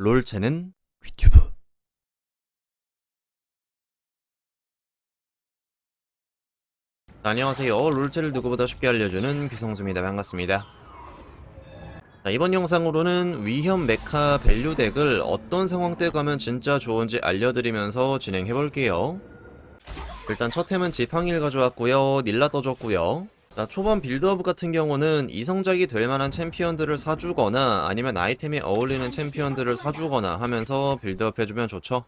롤체는 귀튜브. 안녕하세요. 롤체를 누구보다 쉽게 알려주는 귀성수입니다. 반갑습니다. 자, 이번 영상으로는 위험 메카 밸류 덱을 어떤 상황 때 가면 진짜 좋은지 알려드리면서 진행해볼게요. 일단 첫 템은 지팡이를 가져왔고요. 닐라 떠줬고요 자, 초반 빌드업 같은 경우는 이성작이 될 만한 챔피언들을 사주거나 아니면 아이템에 어울리는 챔피언들을 사주거나 하면서 빌드업 해주면 좋죠.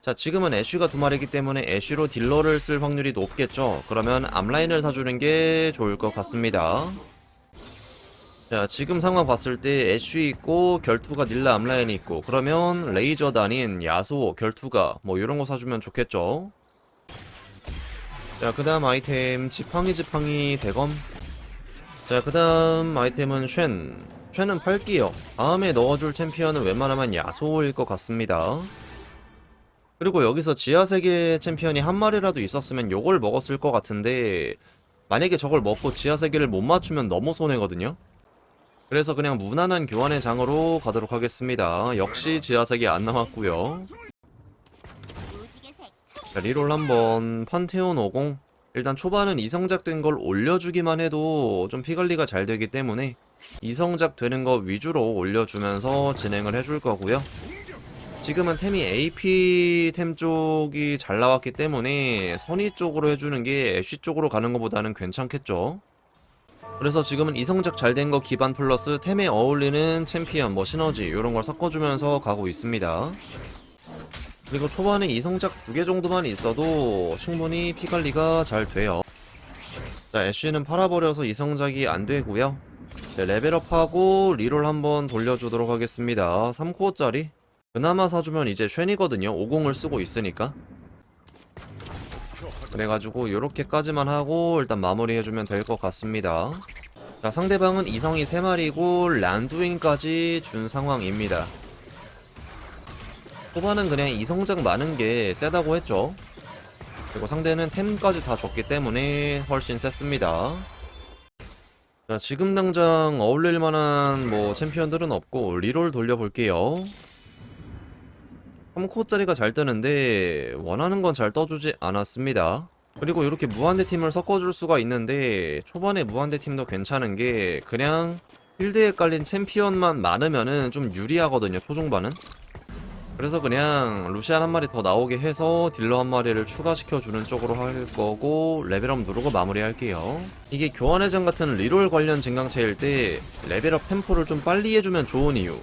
자, 지금은 애쉬가 두 마리이기 때문에 애쉬로 딜러를 쓸 확률이 높겠죠. 그러면 앞라인을 사주는 게 좋을 것 같습니다. 자, 지금 상황 봤을 때 애쉬 있고 결투가 닐라 앞라인이 있고 그러면 레이저 단인 야소, 결투가 뭐 이런 거 사주면 좋겠죠. 자, 그 다음 아이템, 지팡이 지팡이 대검. 자, 그 다음 아이템은 쉔. 쉔은 팔게요. 다음에 넣어줄 챔피언은 웬만하면 야소일 것 같습니다. 그리고 여기서 지하세계 챔피언이 한 마리라도 있었으면 요걸 먹었을 것 같은데, 만약에 저걸 먹고 지하세계를 못 맞추면 너무 손해거든요? 그래서 그냥 무난한 교환의 장으로 가도록 하겠습니다. 역시 지하세계 안 남았고요 자, 리롤 한번 판테온 50 일단 초반은 이성작 된 걸 올려주기만 해도 좀 피관리가 잘 되기 때문에 이성작 되는 거 위주로 올려주면서 진행을 해줄 거고요. 지금은 템이 AP 템 쪽이 잘 나왔기 때문에 선의 쪽으로 해주는 게 애쉬 쪽으로 가는 것보다는 괜찮겠죠. 그래서 지금은 이성작 잘 된 거 기반 플러스 템에 어울리는 챔피언 뭐 시너지 이런 걸 섞어주면서 가고 있습니다 그리고 초반에 이성작 두 개 정도만 있어도 충분히 피관리가 잘 돼요. 자, 애쉬는 팔아버려서 이성작이 안 되고요. 네, 레벨업하고 리롤 한번 돌려주도록 하겠습니다. 3코어짜리. 그나마 사주면 이제 쉔이거든요. 50을 쓰고 있으니까. 그래가지고 이렇게까지만 하고 일단 마무리해주면 될 것 같습니다. 자, 상대방은 이성이 3마리고 란두인까지 준 상황입니다. 초반은 그냥 이성작 많은 게 세다고 했죠. 그리고 상대는 템까지 다 줬기 때문에 훨씬 셌습니다. 자, 지금 당장 어울릴 만한 뭐 챔피언들은 없고 리롤 돌려볼게요. 3코어짜리가 잘 뜨는데 원하는 건 잘 떠주지 않았습니다. 그리고 이렇게 무한대 팀을 섞어줄 수가 있는데 초반에 무한대 팀도 괜찮은 게 그냥 필드에 깔린 챔피언만 많으면은 좀 유리하거든요 초중반은 그래서 그냥 루시안 한 마리 더 나오게 해서 딜러 한 마리를 추가시켜주는 쪽으로 할 거고 레벨업 누르고 마무리할게요. 이게 교환회전 같은 리롤 관련 증강체일 때 레벨업 템포를 좀 빨리 해주면 좋은 이유.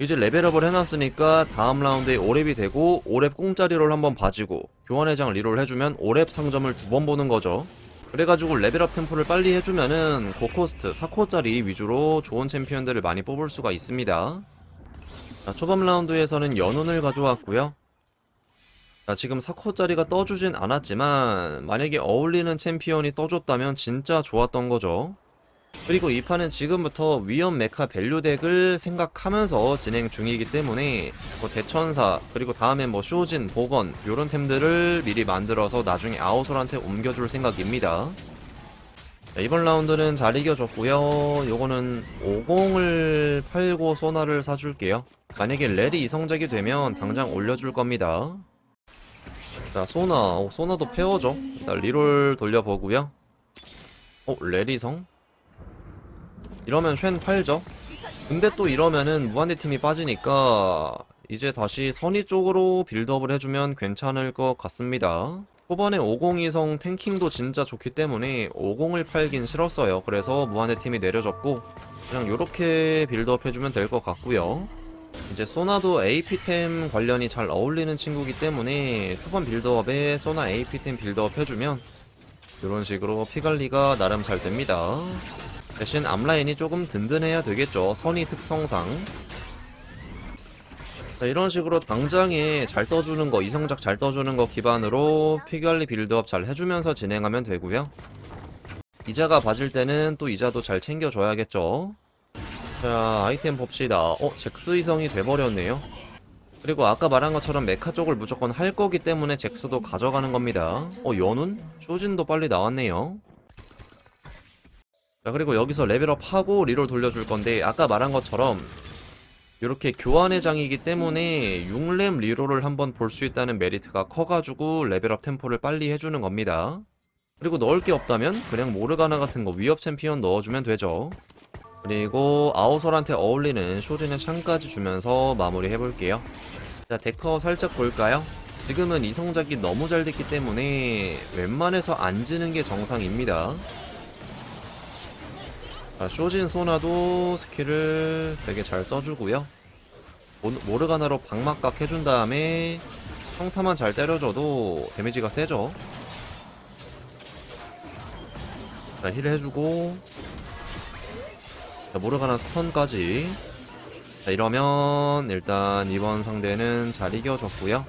이제 레벨업을 해놨으니까 다음 라운드에 5렙이 되고 5렙 공짜 리롤 한번 봐지고 교환회장 리롤 해주면 5렙 상점을 두 번 보는 거죠. 그래가지고 레벨업 템포를 빨리 해주면은 고코스트 4코어짜리 위주로 좋은 챔피언들을 많이 뽑을 수가 있습니다. 자, 초반 라운드에서는 연운을 가져왔고요. 자, 지금 4코짜리가 떠주진 않았지만 만약에 어울리는 챔피언이 떠줬다면 진짜 좋았던 거죠. 그리고 이 판은 지금부터 위험 메카 밸류 덱을 생각하면서 진행 중이기 때문에 뭐 대천사 그리고 다음엔 뭐 쇼진, 보건 요런 템들을 미리 만들어서 나중에 아우솔한테 옮겨줄 생각입니다. 자, 이번 라운드는 잘 이겨줬고요. 요거는 50을 팔고 소나를 사줄게요. 만약에 렐이 이성작이 되면 당장 올려줄 겁니다. 자, 소나. 어, 소나도 페어죠. 일단 리롤 돌려보고요. 어, 렐이성? 이러면 쉔 팔죠. 근데 또 이러면은 무한대 팀이 빠지니까 이제 다시 선의 쪽으로 빌드업을 해주면 괜찮을 것 같습니다. 초반에 502성 탱킹도 진짜 좋기 때문에 50을 팔긴 싫었어요. 그래서 무한대 팀이 내려졌고 그냥 이렇게 빌드업 해주면 될 것 같고요. 이제 소나도 AP템 관련이 잘 어울리는 친구기 때문에 초반 빌드업에 소나 AP템 빌드업 해주면 이런 식으로 피관리가 나름 잘 됩니다. 대신 앞라인이 조금 든든해야 되겠죠. 선의 특성상. 자, 이런 식으로 당장에 잘 떠주는 거, 이성작 잘 떠주는 거 기반으로 피관리 빌드업 잘 해주면서 진행하면 되고요. 이자가 봐질 때는 또 이자도 잘 챙겨줘야겠죠. 자, 아이템 봅시다. 어, 잭스 이성이 돼버렸네요. 그리고 아까 말한 것처럼 메카 쪽을 무조건 할 거기 때문에 잭스도 가져가는 겁니다. 어, 연운? 쇼진도 빨리 나왔네요. 자, 그리고 여기서 레벨업 하고 리롤 돌려줄 건데, 아까 말한 것처럼, 이렇게 교환의 장이기 때문에 6렙 리롤을 한번 볼 수 있다는 메리트가 커가지고 레벨업 템포를 빨리 해주는 겁니다. 그리고 넣을 게 없다면 그냥 모르가나 같은 거 위협 챔피언 넣어주면 되죠. 그리고 아우솔한테 어울리는 쇼진의 창까지 주면서 마무리 해볼게요. 자, 데커 살짝 볼까요? 지금은 이 성작이 너무 잘 됐기 때문에 웬만해서 안 지는 게 정상입니다. 자, 쇼진 소나도 스킬을 되게 잘 써주고요. 모- 모르가나로 방막각 해준 다음에 평타만 잘 때려줘도 데미지가 세죠. 자, 힐 해주고 자, 모르가나 스턴까지 자, 이러면 일단 이번 상대는 잘 이겨줬고요.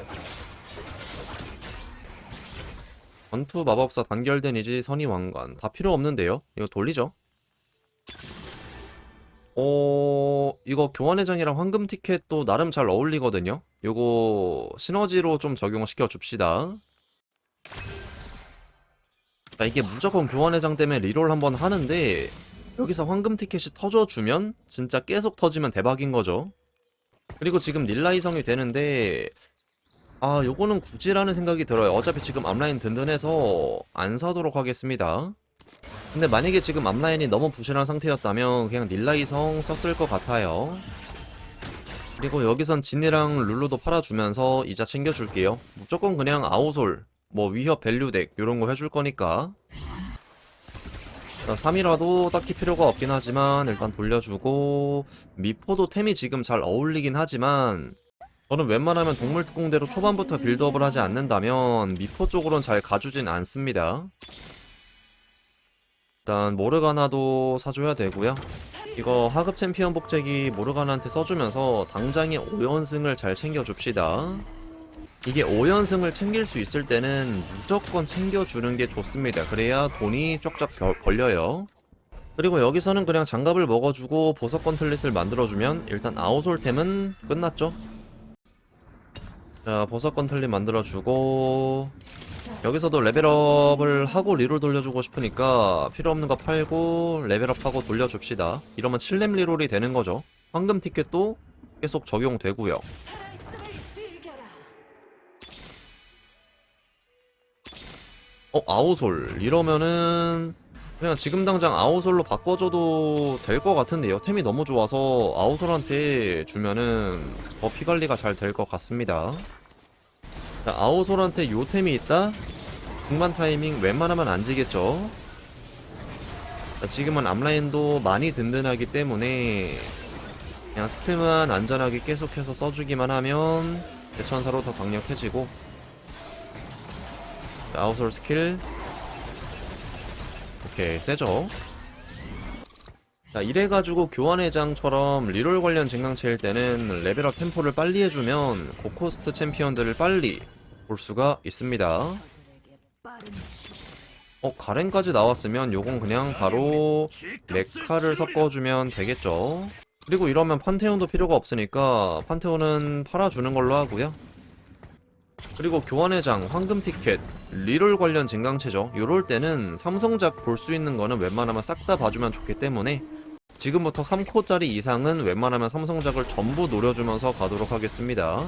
전투 마법사 단결된 이지 선의 왕관 다 필요 없는데요. 이거 돌리죠. 어, 이거 교환회장이랑 황금 티켓도 나름 잘 어울리거든요. 요거 시너지로 좀 적용시켜 줍시다. 자, 이게 무조건 교환회장 때문에 리롤 한번 하는데 여기서 황금 티켓이 터져주면 진짜 계속 터지면 대박인 거죠. 그리고 지금 닐라 이성이 되는데 아 요거는 굳이라는 생각이 들어요. 어차피 지금 앞라인 든든해서 안 사도록 하겠습니다. 근데 만약에 지금 앞라인이 너무 부실한 상태였다면 그냥 닐라 이성 썼을 것 같아요. 그리고 여기선 진이랑 룰루도 팔아주면서 이자 챙겨줄게요. 무조건 그냥 아우솔, 뭐 위협 밸류덱 이런 거 해줄 거니까. 자, 3이라도 딱히 필요가 없긴 하지만 일단 돌려주고 미포도 템이 지금 잘 어울리긴 하지만 저는 웬만하면 동물 특공대로 초반부터 빌드업을 하지 않는다면 미포 쪽으로는 잘 가주진 않습니다. 일단 모르가나도 사줘야 되고요. 이거 하급 챔피언 복제기 모르가나한테 써주면서 당장의 5연승을 잘 챙겨줍시다. 이게 5연승을 챙길 수 있을 때는 무조건 챙겨주는 게 좋습니다. 그래야 돈이 쫙쫙 벌- 벌려요. 그리고 여기서는 그냥 장갑을 먹어주고 보석 건틀릿을 만들어주면 일단 아우솔템은 끝났죠. 자, 보석 건틀릿 만들어주고 여기서도 레벨업을 하고 리롤 돌려주고 싶으니까 필요 없는 거 팔고 레벨업하고 돌려줍시다. 이러면 7렙 리롤이 되는 거죠. 황금 티켓도 계속 적용되고요. 어, 아우솔. 이러면은 그냥 지금 당장 아우솔로 바꿔줘도 될 것 같은데요. 템이 너무 좋아서 아우솔한테 주면은 더 피관리가 잘 될 것 같습니다. 자, 아우솔한테 요 템이 있다? 중반 타이밍 웬만하면 안 지겠죠? 자, 지금은 앞라인도 많이 든든하기 때문에 그냥 스킬만 안전하게 계속해서 써주기만 하면 대천사로 더 강력해지고 자, 아웃솔 스킬 오케이 세죠 자 이래가지고 교환회장처럼 리롤 관련 증강체일 때는 레벨업 템포를 빨리 해주면 고코스트 챔피언들을 빨리 볼 수가 있습니다. 어 가렌까지 나왔으면 요건 그냥 바로 레카를 섞어주면 되겠죠. 그리고 이러면 판테온도 필요가 없으니까 판테온은 팔아주는 걸로 하고요. 그리고 교환회장, 황금 티켓, 리롤 관련 증강체죠. 요럴 때는 삼성작 볼 수 있는 거는 웬만하면 싹 다 봐주면 좋기 때문에 지금부터 3코짜리 이상은 웬만하면 삼성작을 전부 노려주면서 가도록 하겠습니다.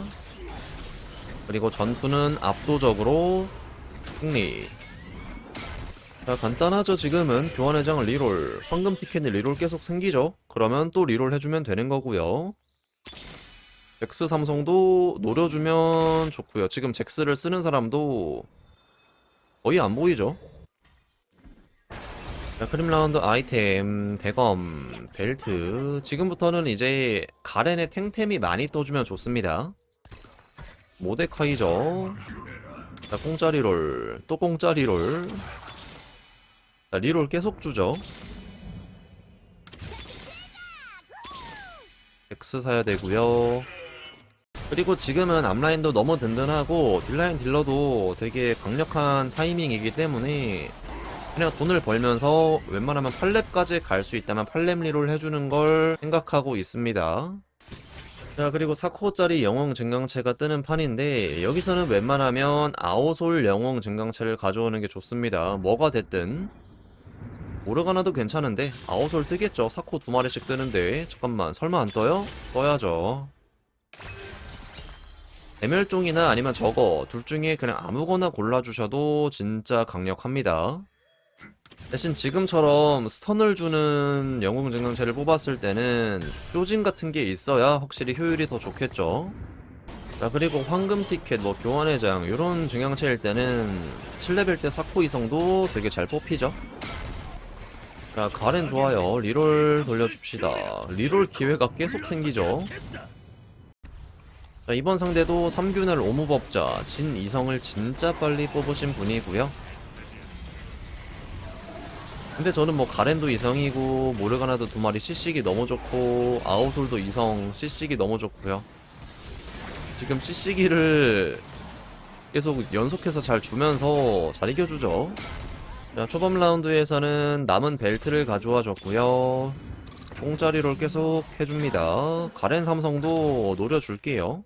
그리고 전투는 압도적으로 승리. 자, 간단하죠, 지금은. 교환회장 리롤, 황금 티켓 리롤 계속 생기죠? 그러면 또 리롤 해주면 되는 거고요. 잭스 삼성도 노려주면 좋고요. 지금 잭스를 쓰는 사람도 거의 안 보이죠. 자, 크림 라운드 아이템, 대검, 벨트. 지금부터는 이제 가렌의 탱템이 많이 떠주면 좋습니다. 모데카이죠. 자, 공짜 리 롤. 또 공짜 리 롤. 자, 리롤 계속 주죠. 잭스 사야 되고요. 그리고 지금은 앞라인도 너무 든든하고 딜라인 딜러도 되게 강력한 타이밍이기 때문에 그냥 돈을 벌면서 웬만하면 8렙까지 갈 수 있다면 8렙 리롤 해주는 걸 생각하고 있습니다. 자 그리고 4코어짜리 영웅 증강체가 뜨는 판인데 여기서는 웬만하면 아오솔 영웅 증강체를 가져오는 게 좋습니다. 뭐가 됐든 오르가나도 괜찮은데 아웃솔 뜨겠죠 사코 두 마리씩 뜨는데 잠깐만 설마 안 떠요? 떠야죠 애멸종이나 아니면 저거 둘 중에 그냥 아무거나 골라주셔도 진짜 강력합니다 대신 지금처럼 스턴을 주는 영웅 증강체를 뽑았을 때는 쪼짐 같은 게 있어야 확실히 효율이 더 좋겠죠. 자 그리고 황금 티켓 뭐 교환의 장 이런 증강체일 때는 7레벨 때 사코 이성도 되게 잘 뽑히죠. 자 가렌 좋아요. 리롤 돌려줍시다. 리롤 기회가 계속 생기죠. 자 이번 상대도 3균을 오무법자 진 이성을 진짜 빨리 뽑으신 분이고요 근데 저는 뭐 가렌도 이성이고 모르가나도 두 마리 CC기 너무 좋고 아우솔도 이성 CC기 너무 좋고요 지금 CC기를 계속 연속해서 잘 주면서 잘 이겨주죠 자, 초반 라운드에서는 남은 벨트를 가져와 줬고요. 공짜리를 계속 해줍니다. 가렌 삼성도 노려줄게요.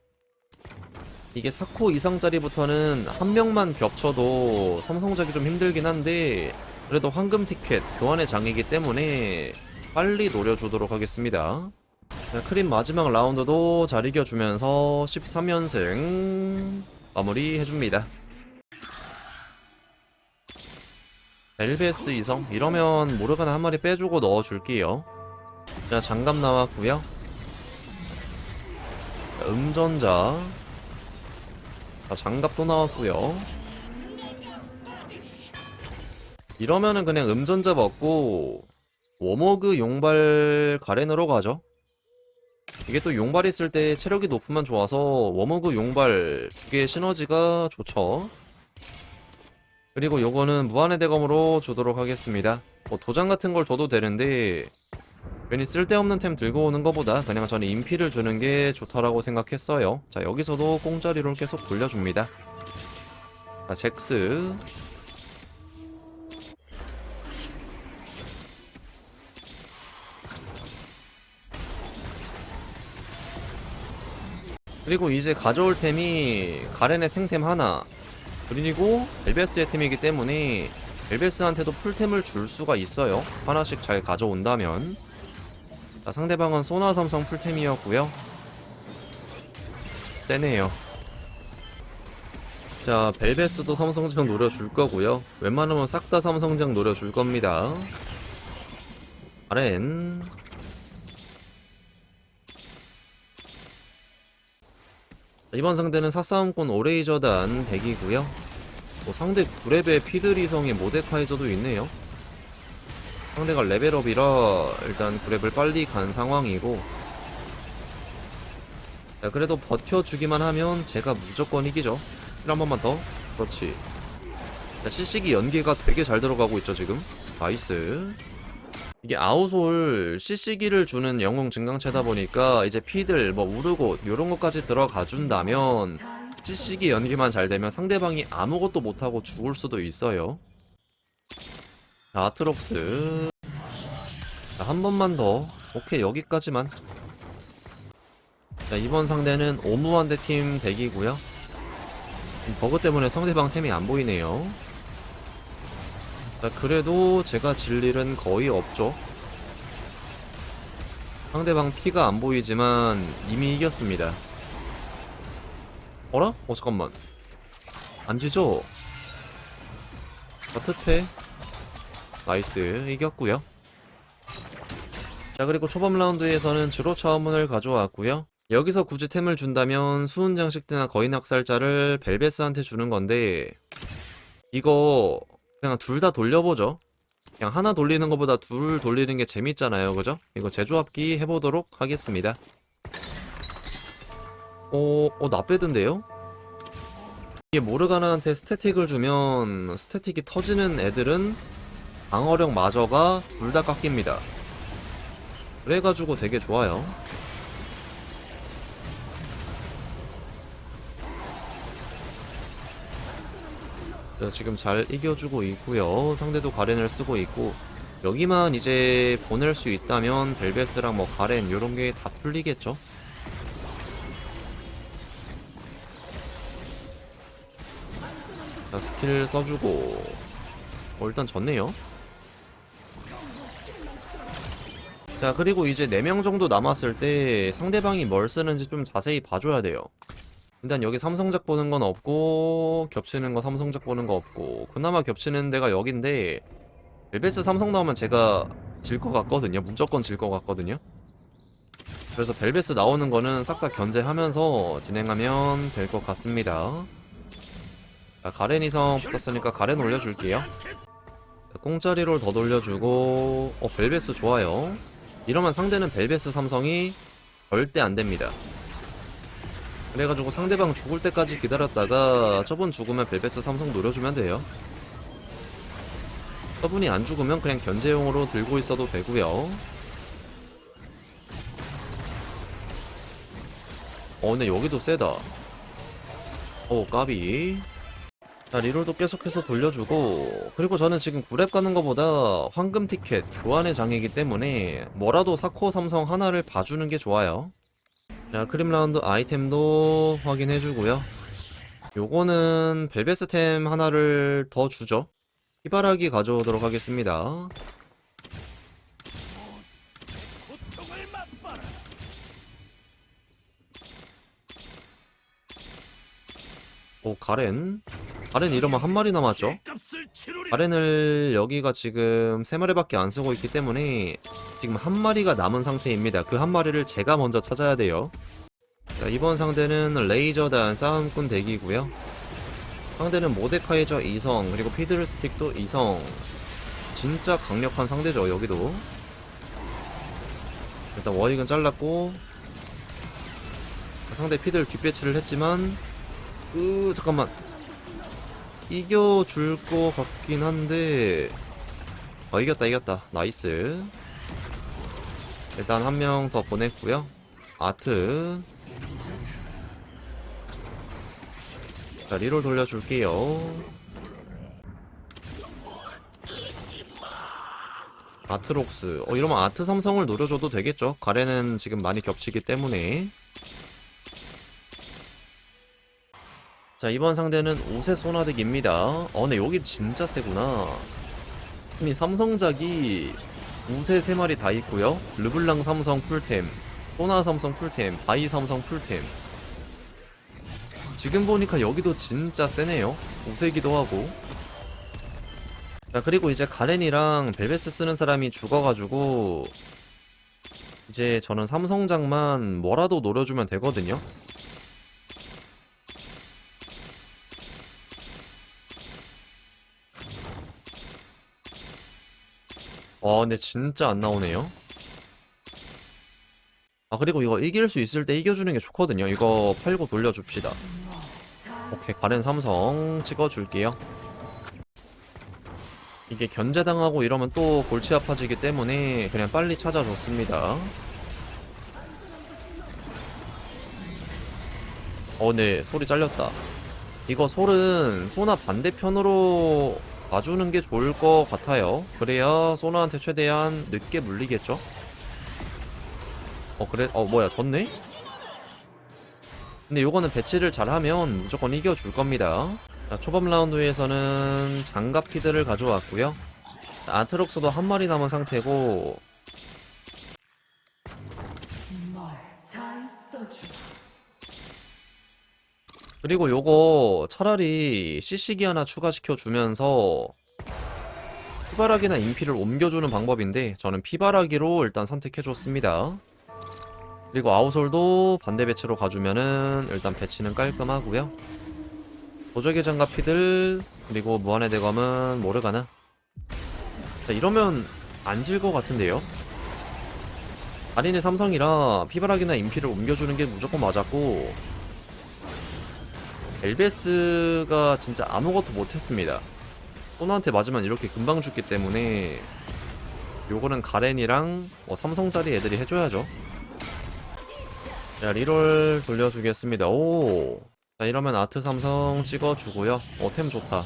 이게 4코 이상짜리부터는 한 명만 겹쳐도 삼성작이 좀 힘들긴 한데 그래도 황금 티켓 교환의 장이기 때문에 빨리 노려주도록 하겠습니다. 자, 크림 마지막 라운드도 잘 이겨주면서 13연승 마무리 해줍니다. 엘베스 이성 이러면 모르가나 한 마리 빼주고 넣어줄게요 자 장갑 나왔고요 자, 음전자 자 장갑도 나왔고요 이러면은 그냥 음전자 먹고 워머그 용발 가렌으로 가죠 이게 또 용발 있을 때 체력이 높으면 좋아서 워머그 용발 두 개의 시너지가 좋죠 그리고 요거는 무한의 대검으로 주도록 하겠습니다. 뭐 도장 같은 걸 줘도 되는데 괜히 쓸데없는 템 들고 오는 것보다 그냥 저는 인피를 주는 게 좋다라고 생각했어요. 자 여기서도 공짜리로 계속 돌려줍니다. 자 잭스 그리고 이제 가져올 템이 가렌의 탱템 하나 그리고 벨베스의 템이기 때문에 벨베스한테도 풀템을 줄 수가 있어요. 하나씩 잘 가져온다면. 자, 상대방은 소나 삼성 풀템이었고요. 세네요. 자, 벨베스도 삼성장 노려줄 거고요. 웬만하면 싹 다 삼성장 노려줄 겁니다. 아렌. 이번 상대는 사싸움꾼 오레이저단 덱이고요. 뭐 상대 9레벨 피드리성의 모데카이저도 있네요. 상대가 레벨업이라 일단 9레벨 빨리 간 상황이고 자, 그래도 버텨주기만 하면 제가 무조건 이기죠. 힐한 번만 더. 그렇지. 자, CC기 연계가 되게 잘 들어가고 있죠, 지금. 나이스. 이게 아우솔 CC기를 주는 영웅 증강체다 보니까 이제 피들 뭐 우르고 요런 것까지 들어가 준다면 CC기 연기만 잘 되면 상대방이 아무것도 못하고 죽을 수도 있어요. 자 아트록스. 자, 한 번만 더. 오케이 여기까지만. 자 이번 상대는 오무한대 팀 덱이고요. 버그 때문에 상대방 템이 안 보이네요 자, 그래도 제가 질 일은 거의 없죠. 상대방 피가 안 보이지만 이미 이겼습니다. 어라? 어, 잠깐만. 안 지죠? 어떻게? 나이스, 이겼고요 자, 그리고 초반 라운드에서는 주로 차원문을 가져왔고요 여기서 굳이 템을 준다면 수은 장식대나 거인 학살자를 벨베스한테 주는 건데 이거 그냥 둘 다 돌려보죠. 그냥 하나 돌리는 것보다 둘 돌리는 게 재밌잖아요. 그죠? 이거 제조합기 해보도록 하겠습니다. 어, 어, 나빼던데요? 이게 모르가나한테 스태틱을 주면 스태틱이 터지는 애들은 방어력 마저가 둘 다 깎입니다. 그래가지고 되게 좋아요. 지금 잘 이겨주고 있고요. 상대도 가렌을 쓰고 있고 여기만 이제 보낼 수 있다면 벨베스랑 뭐 가렌 요런 게 다 풀리겠죠. 자 스킬 써주고 어, 일단 졌네요. 자 그리고 이제 4명 정도 남았을 때 상대방이 뭘 쓰는지 좀 자세히 봐줘야 돼요 일단 여기 삼성작 보는 건 없고 겹치는 거 삼성작 보는 거 없고 그나마 겹치는 데가 여긴데 벨베스 삼성 나오면 제가 질 것 같거든요. 무조건 질 것 같거든요. 그래서 벨베스 나오는 거는 싹 다 견제하면서 진행하면 될 것 같습니다. 자 가렌 이성 붙었으니까 가렌 올려줄게요. 자, 공짜리로 더 돌려주고 어 벨베스 좋아요. 이러면 상대는 벨베스 삼성이 절대 안됩니다 그래가지고 상대방 죽을 때까지 기다렸다가 저분 죽으면 벨베스 삼성 노려주면 돼요. 저분이 안 죽으면 그냥 견제용으로 들고 있어도 되고요. 어 근데 여기도 세다. 오 까비. 자 리롤도 계속해서 돌려주고 그리고 저는 지금 9렙 가는 것보다 황금 티켓 교환의 장이기 때문에 뭐라도 사코 삼성 하나를 봐주는 게 좋아요. 자, 크림 라운드 아이템도 확인해주고요. 요거는 벨베스템 하나를 더 주죠. 희바라기 가져오도록 하겠습니다. 오, 가렌. 가렌 이러면 한 마리 남았죠? 가렌을 여기가 지금 세 마리밖에 안 쓰고 있기 때문에 지금 한 마리가 남은 상태입니다. 그 한 마리를 제가 먼저 찾아야 돼요. 자, 이번 상대는 레이저단 싸움꾼 덱이고요. 상대는 모데카이저 2성 그리고 피드ル스틱도 2성 진짜 강력한 상대죠 여기도 일단 워익은 잘랐고 상대 피들 뒷배치를 했지만 으 잠깐만 이겨줄 것 같긴 한데. 어 이겼다 이겼다. 나이스. 일단 한 명 더 보냈고요. 아트. 자 리롤 돌려줄게요. 아트록스. 어 이러면 아트 삼성을 노려줘도 되겠죠? 가레는 지금 많이 겹치기 때문에 자 이번 상대는 우세 소나덱입니다. 어 근데 여기 진짜 세구나. 이 삼성작이 우세 3마리 다 있고요. 르블랑 삼성 풀템 소나 삼성 풀템 바이 삼성 풀템. 지금 보니까 여기도 진짜 세네요. 우세기도 하고. 자 그리고 이제 가렌이랑 벨베스 쓰는 사람이 죽어가지고 이제 저는 삼성작만 뭐라도 노려주면 되거든요 와 근데 진짜 안 나오네요. 아 그리고 이거 이길 수 있을 때 이겨주는 게 좋거든요. 이거 팔고 돌려줍시다. 오케이 가렌 삼성 찍어줄게요. 이게 견제당하고 이러면 또 골치 아파지기 때문에 그냥 빨리 찾아줬습니다. 어, 네, 소리 잘렸다. 이거 솔은 소나 반대편으로 봐주는 게 좋을 것 같아요. 그래야 소나한테 최대한 늦게 물리겠죠? 어, 그래, 어, 뭐야, 졌네? 근데 요거는 배치를 잘하면 무조건 이겨줄 겁니다. 자, 초반 라운드에서는 장갑 피드를 가져왔고요. 자, 아트록스도 한 마리 남은 상태고, 그리고 요거 차라리 CC기 하나 추가시켜 주면서 피바라기나 인피를 옮겨주는 방법인데 저는 피바라기로 일단 선택해줬습니다. 그리고 아우솔도 반대 배치로 가주면은 일단 배치는 깔끔하고요. 도적의 장갑 피들 그리고 무한의 대검은 모르가나. 자 이러면 안 질 것 같은데요. 아린의 삼성이라 피바라기나 인피를 옮겨주는 게 무조건 맞았고 엘베스가 진짜 아무것도 못했습니다. 소나한테 맞으면 이렇게 금방 죽기 때문에 요거는 가렌이랑 뭐 삼성짜리 애들이 해줘야죠. 자 리롤 돌려주겠습니다. 오. 자 이러면 아트 삼성 찍어주고요. 어템 좋다.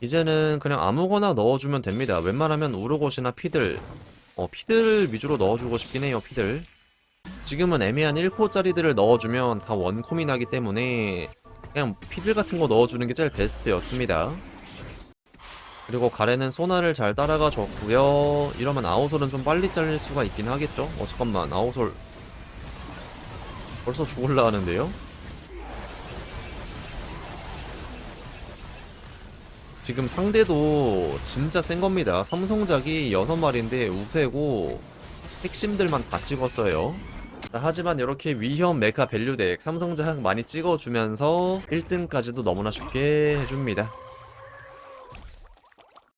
이제는 그냥 아무거나 넣어주면 됩니다. 웬만하면 우르곳이나 피들 어 피들 위주로 넣어주고 싶긴 해요. 피들. 지금은 애매한 1코짜리들을 넣어주면 다 원콤이 나기 때문에 그냥 피들 같은 거 넣어주는 게 제일 베스트였습니다. 그리고 가렌은 소나를 잘 따라가 줬고요. 이러면 아우솔은 좀 빨리 잘릴 수가 있긴 하겠죠? 어 잠깐만. 아우솔. 벌써 죽을라 하는데요? 지금 상대도 진짜 센 겁니다. 삼성작이 6마리인데 우세고 핵심들만 다 찍었어요. 자, 하지만 이렇게 위험 메카 밸류 덱 삼성작 많이 찍어주면서 1등까지도 너무나 쉽게 해줍니다